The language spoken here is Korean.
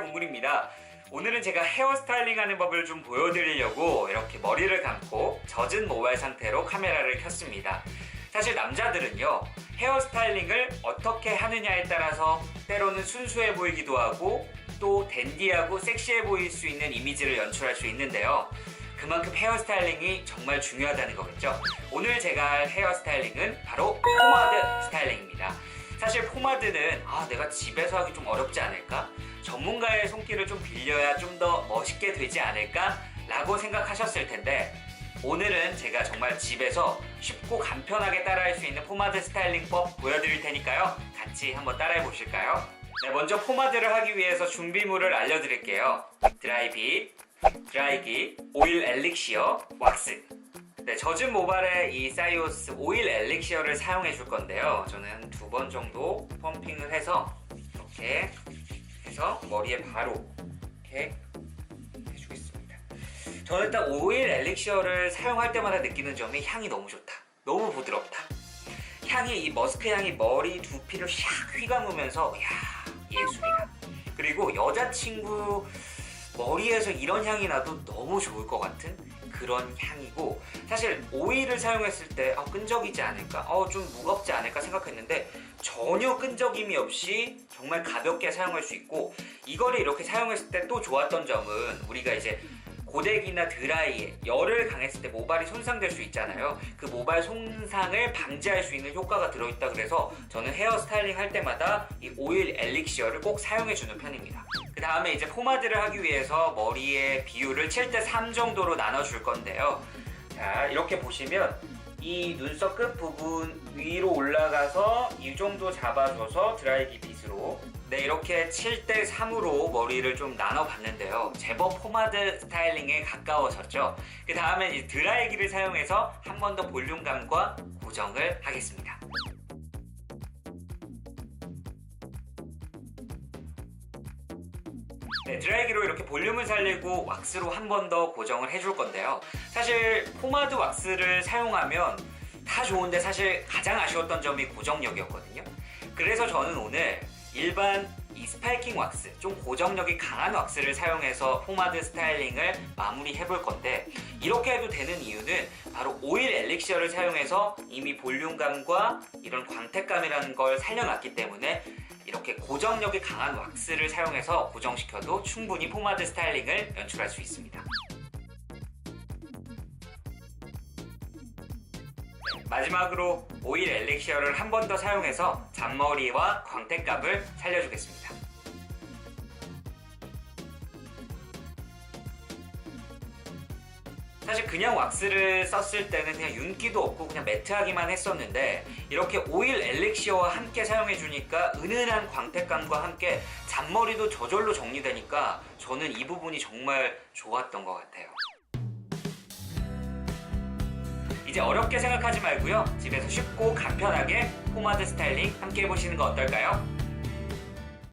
봉군입니다. 오늘은 제가 헤어 스타일링 하는 법을 좀 보여드리려고 이렇게 머리를 감고 젖은 모발 상태로 카메라를 켰습니다. 사실 남자들은요, 헤어 스타일링을 어떻게 하느냐에 따라서 때로는 순수해 보이기도 하고 또 댄디하고 섹시해 보일 수 있는 이미지를 연출할 수 있는데요. 그만큼 헤어 스타일링이 정말 중요하다는 거겠죠. 오늘 제가 할 헤어 스타일링은 바로 포마드 스타일링입니다. 사실 포마드는 아 내가 집에서 하기 좀 어렵지 않을까? 전문가의 손길을 좀 빌려야 좀 더 멋있게 되지 않을까? 라고 생각하셨을 텐데 오늘은 제가 정말 집에서 쉽고 간편하게 따라할 수 있는 포마드 스타일링법 보여드릴 테니까요. 같이 한번 따라해 보실까요? 네, 먼저 포마드를 하기 위해서 준비물을 알려드릴게요. 드라이비, 드라이기, 오일 엘릭시어, 왁스. 네, 젖은 모발에 이 사이오스 오일 엘릭시어를 사용해 줄 건데요. 저는 두 번 정도 펌핑을 해서 이렇게 해서 머리에 바로 이렇게 해주겠습니다. 저는 일단 오일 엘릭시어를 사용할 때마다 느끼는 점이 향이 너무 좋다. 너무 부드럽다. 향이 이 머스크 향이 머리 두피를 샥 휘감으면서 야 예술이다. 그리고 여자친구 머리에서 이런 향이 나도 너무 좋을 것 같은 그런 향이고 사실 오일을 사용했을 때 어, 끈적이지 않을까? 어, 좀 무겁지 않을까 생각했는데 전혀 끈적임이 없이 정말 가볍게 사용할 수 있고 이거를 이렇게 사용했을 때 또 좋았던 점은 우리가 이제 고데기나 드라이에 열을 강했을 때 모발이 손상될 수 있잖아요. 그 모발 손상을 방지할 수 있는 효과가 들어있다 그래서 저는 헤어 스타일링 할 때마다 이 오일 엘릭시어를 꼭 사용해 주는 편입니다. 그 다음에 이제 포마드를 하기 위해서 머리의 비율을 7대 3 정도로 나눠 줄 건데요. 자, 이렇게 보시면 이 눈썹 끝 부분 위로 올라가서 이 정도 잡아줘서 드라이기 빗으로 네 이렇게 7대 3으로 머리를 좀 나눠 봤는데요 제법 포마드 스타일링에 가까워졌죠 그 다음에 이 드라이기를 사용해서 한 번 더 볼륨감과 고정을 하겠습니다 네, 드라이기로 이렇게 볼륨을 살리고 왁스로 한 번 더 고정을 해줄 건데요. 사실 포마드 왁스를 사용하면 다 좋은데 사실 가장 아쉬웠던 점이 고정력이었거든요. 그래서 저는 오늘 일반 이 스파이킹 왁스, 좀 고정력이 강한 왁스를 사용해서 포마드 스타일링을 마무리 해 볼 건데 이렇게 해도 되는 이유는 바로 오일 엘릭시어를 사용해서 이미 볼륨감과 이런 광택감이라는 걸 살려놨기 때문에 이렇게 고정력이 강한 왁스를 사용해서 고정시켜도 충분히 포마드 스타일링을 연출할 수 있습니다. 마지막으로 오일 엘릭시어를 한 번 더 사용해서 잔머리와 광택감을 살려주겠습니다. 사실 그냥 왁스를 썼을 때는 그냥 윤기도 없고 그냥 매트하기만 했었는데 이렇게 오일 엘릭시어와 함께 사용해 주니까 은은한 광택감과 함께 잔머리도 저절로 정리되니까 저는 이 부분이 정말 좋았던 것 같아요. 이제 어렵게 생각하지 말고요. 집에서 쉽고 간편하게 포마드 스타일링 함께 해보시는 거 어떨까요?